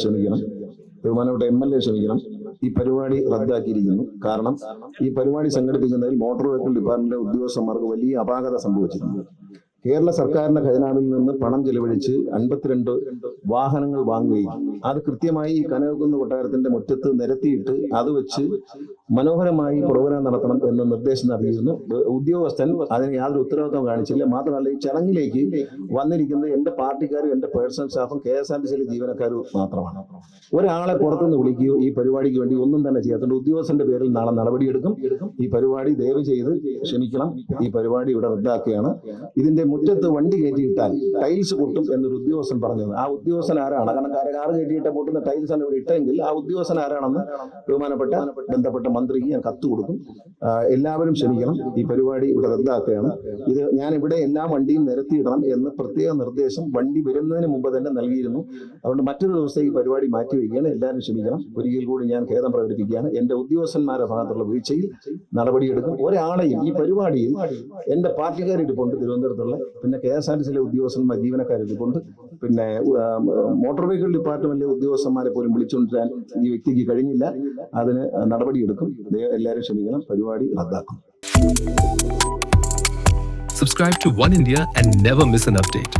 ക്ഷമിക്കണം ബഹുമാനപ്പെട്ട M L A ക്ഷമിക്കണം ഈ പരിപാടി റദ്ദാക്കിയിരിക്കുന്നു. കാരണം ഈ പരിപാടി സംഘടിപ്പിക്കുന്നതിൽ മോട്ടോർ വെഹിക്കിൾ ഡിപ്പാർട്ട്മെന്റ് ഉദ്യോഗസ്ഥന്മാർക്ക് വലിയ അപാകത സംഭവിച്ചിട്ടുണ്ട്. കേരള സർക്കാരിന്റെ ഖജനാവിൽ നിന്ന് പണം ചെലവഴിച്ച് അൻപത്തിരണ്ട് വാഹനങ്ങൾ വാങ്ങുകയും അത് കൃത്യമായി ഈ കനകക്കുന്ന് കൊട്ടാരത്തിന്റെ മുറ്റത്ത് നിരത്തിയിട്ട് അത് വെച്ച് മനോഹരമായി പ്രോഗ്രാം നടത്തണം എന്ന് നിർദ്ദേശം നൽകിയിരുന്നു. ഉദ്യോഗസ്ഥൻ അതിന് യാതൊരു ഉത്തരവാദിത്വം കാണിച്ചില്ല. മാത്രമല്ല ഈ ചടങ്ങിലേക്ക് വന്നിരിക്കുന്നത് എന്റെ പാർട്ടിക്കാരും എന്റെ പേഴ്സണൽ സ്റ്റാഫും കെ എസ് ആർ ടി സിയിലെ ജീവനക്കാരും മാത്രമാണ്. ഒരാളെ പുറത്തുനിന്ന് വിളിക്കുകയോ ഈ പരിപാടിക്ക് വേണ്ടി ഒന്നും തന്നെ ചെയ്യാത്തുണ്ട് ഉദ്യോഗസ്ഥന്റെ പേരിൽ നാളെ നടപടിയെടുക്കും. ഈ പരിപാടി ദയവ് ചെയ്ത് ക്ഷമിക്കണം. ഈ പരിപാടി ഇവിടെ റദ്ദാക്കുകയാണ്. ഇതിന്റെ മുറ്റത്ത് വണ്ടി കയറ്റിയിട്ടാൽ ടൈൽസ് പൊട്ടും എന്നൊരു ഉദ്യോഗസ്ഥൻ പറഞ്ഞത്. ആ ഉദ്യോഗസ്ഥൻ ആരാണ്? കാരണം കാർ കയറ്റിയിട്ട് പൊട്ടുന്ന ടൈൽസ് ആണ് ഇവിടെ ഇട്ടെങ്കിൽ ആ ഉദ്യോഗസ്ഥൻ ആരാണെന്ന് ബഹുമാനപ്പെട്ട ബന്ധപ്പെട്ട മന്ത്രിക്ക് ഞാൻ കത്ത് കൊടുക്കും. എല്ലാവരും ക്ഷമിക്കണം. ഈ പരിപാടി ഇവിടെ റദ്ദാക്കുകയാണ്. ഇത് ഞാൻ ഇവിടെ എല്ലാ വണ്ടിയും നിരത്തിയിടണം എന്ന് പ്രത്യേക നിർദ്ദേശം വണ്ടി വരുന്നതിന് മുമ്പ് തന്നെ നൽകിയിരുന്നു. അതുകൊണ്ട് മറ്റൊരു ദിവസം ഈ പരിപാടി മാറ്റി മാറ്റിവെക്കുകയാണ് എല്ലാവരും ക്ഷമിക്കണം. ഒരിക്കൽ കൂടി ഞാൻ ഖേദം പ്രകടിപ്പിക്കുകയാണ്. എന്റെ ഉദ്യോഗസ്ഥന്മാരുടെ ഭാഗത്തുള്ള വീഴ്ചയിൽ നടപടിയെടുക്കും. ഒരാളെയും ഈ പരിപാടിയിൽ എന്റെ പാർട്ടിക്കാരിരിപ്പുണ്ട് തിരുവനന്തപുരത്തുള്ള പിന്നെ കെ എസ് ആർ ടി സിയിലെ ഉദ്യോഗസ്ഥന്മാർ ജീവനക്കാരിരിപ്പുണ്ട് പിന്നെ മോട്ടോർ വെഹിക്കിൾ ഡിപ്പാർട്ട്മെന്റിലെ ഉദ്യോഗസ്ഥന്മാരെ പോലും വിളിച്ചുകൊണ്ടിരാൻ ഈ വ്യക്തിക്ക് കഴിഞ്ഞില്ല. അതിന് നടപടിയെടുക്കും. എല്ലാവരും ക്ഷമിക്കണം. പരിപാടി റദ്ദാക്കും. Subscribe to One India and never miss an update.